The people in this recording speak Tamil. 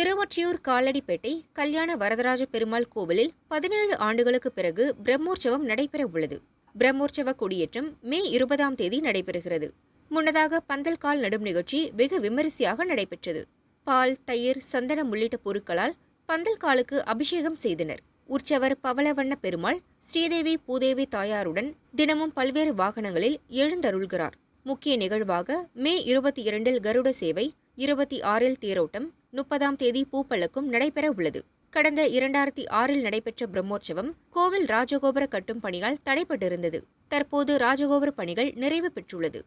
திருவொற்றியூர் காலடிப்பேட்டை கல்யாண வரதராஜ பெருமாள் கோவிலில் பதினேழு ஆண்டுகளுக்கு பிறகு பிரம்மோற்சவம் நடைபெற உள்ளது. பிரம்மோற்சவ கொடியேற்றம் மே இருபதாம் தேதி நடைபெறுகிறது. முன்னதாக பந்தல் கால் நடும் நிகழ்ச்சி வெகு விமரிசையாக நடைபெற்றது. பால் தயிர் சந்தனம் உள்ளிட்ட பொருட்களால் பந்தல் காலுக்கு அபிஷேகம் செய்தனர். உற்சவர் பவளவண்ண பெருமாள் ஸ்ரீதேவி பூதேவி தாயாருடன் தினமும் பல்வேறு வாகனங்களில் எழுந்தருள்கிறார். முக்கிய நிகழ்வாக மே இருபத்தி இரண்டில் கருட சேவை இருபத்தி ஆறில் தேரோட்டம் முப்பதாம் தேதி பூப்பல்லக்கும் நடைபெற உள்ளது. கடந்த இரண்டாயிரத்தி ஆறில் நடைபெற்ற பிரம்மோற்சவம் கோவில் ராஜகோபுர கட்டும் பணியால் தடைப்பட்டிருந்தது. தற்போது ராஜகோபுர பணிகள் நிறைவு பெற்றுள்ளது.